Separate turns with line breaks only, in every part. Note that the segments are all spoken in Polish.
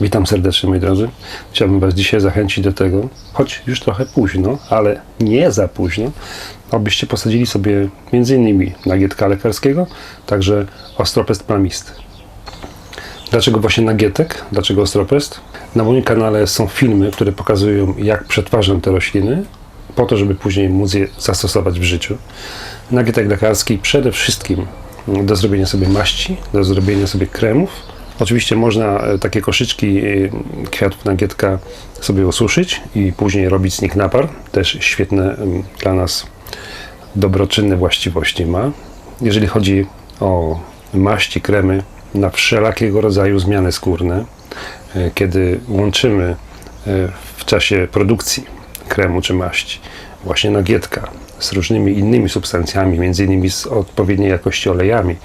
Witam serdecznie moi drodzy. Chciałbym Was dzisiaj zachęcić do tego, choć już trochę późno, ale nie za późno, abyście posadzili sobie m.in. nagietka lekarskiego, także ostropest plamisty. Dlaczego właśnie nagietek? Dlaczego ostropest? Na moim kanale są filmy, które pokazują jak przetwarzam te rośliny, po to, żeby później móc je zastosować w życiu. Nagietek lekarski przede wszystkim do zrobienia sobie maści, do zrobienia sobie kremów. Oczywiście można e, takie koszyczki e, kwiatów nagietka sobie osuszyć i później robić z nich napar. Też świetne em, dla nas dobroczynne właściwości ma. Jeżeli chodzi o maści, kremy na wszelakiego rodzaju zmiany skórne, e, kiedy łączymy w czasie produkcji kremu czy maści właśnie nagietka z różnymi innymi substancjami, między innymi z odpowiedniej jakości olejami.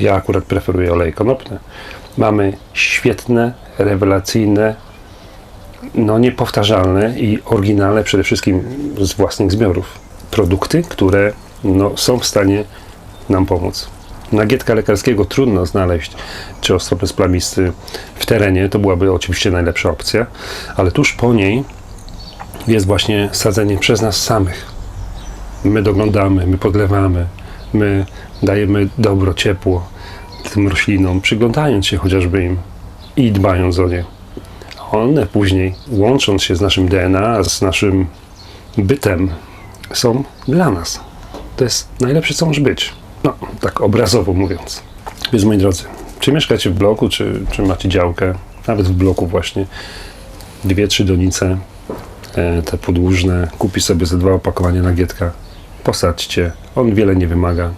Ja akurat preferuję oleje konopne. Mamy świetne, rewelacyjne, no niepowtarzalne i oryginalne przede wszystkim z własnych zbiorów produkty, które no, są w stanie nam pomóc. Nagietka lekarskiego trudno znaleźć, czy ostropes plamisty w terenie, to byłaby oczywiście najlepsza opcja, ale tuż po niej jest właśnie sadzenie przez nas samych. My doglądamy, my podlewamy, my dajemy dobro, ciepło tym roślinom, przyglądając się chociażby im i dbając o nie. One później, łącząc się z naszym DNA, z naszym bytem, są dla nas. To jest najlepsze, co może być. No, tak obrazowo mówiąc. Więc moi drodzy, czy mieszkacie w bloku, czy, czy macie działkę, nawet w bloku właśnie, dwie, trzy donice, e, te podłużne, kupi sobie ze dwa opakowania nagietka, posadźcie, on wiele nie wymaga,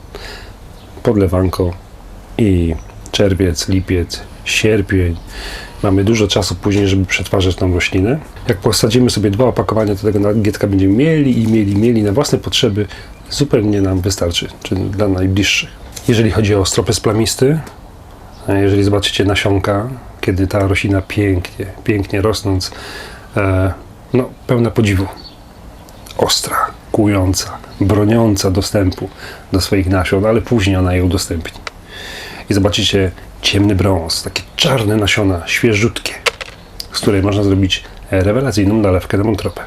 podlewanko i czerwiec, lipiec, sierpień, mamy dużo czasu później, żeby przetwarzać tą roślinę. Jak posadzimy sobie dwa opakowania, to tego nagietka będziemy mieli i mieli, mieli na własne potrzeby, zupełnie nam wystarczy, czy dla najbliższych. Jeżeli chodzi o stropes plamisty, jeżeli zobaczycie nasionka, kiedy ta roślina pięknie, pięknie rosnąc, e, no pełna podziwu, ostra, broniąca dostępu do swoich nasion, ale później ona je udostępni. I zobaczycie ciemny brąz, takie czarne nasiona, świeżutkie, z której można zrobić e, rewelacyjną nalewkę na.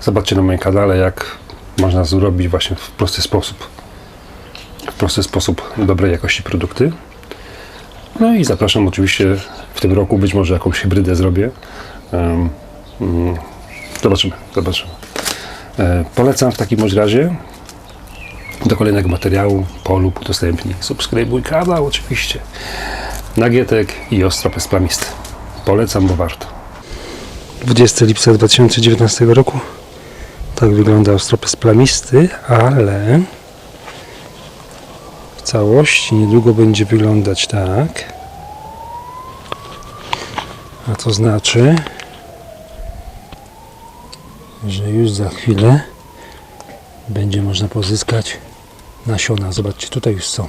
Zobaczcie na moim kanale, jak można zrobić właśnie w prosty sposób, w prosty sposób dobrej jakości produkty. No i zapraszam oczywiście w tym roku, być może jakąś hybrydę zrobię. Em, mm, zobaczymy, zobaczymy. E, Polecam w takim razie do kolejnego materiału polub udostępnij. Subskrybuj kanał oczywiście. Nagietek i ostropes plamisty. Polecam, bo warto. 20 lipca 2019 roku. Tak wygląda ostropes plamisty, ale w całości niedługo będzie wyglądać tak. A to znaczy, że już za chwilę będzie można pozyskać nasiona. Zobaczcie, tutaj już są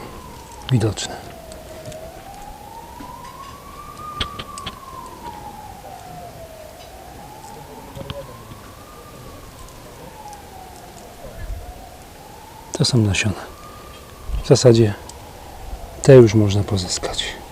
widoczne. To są nasiona. W zasadzie te już można pozyskać.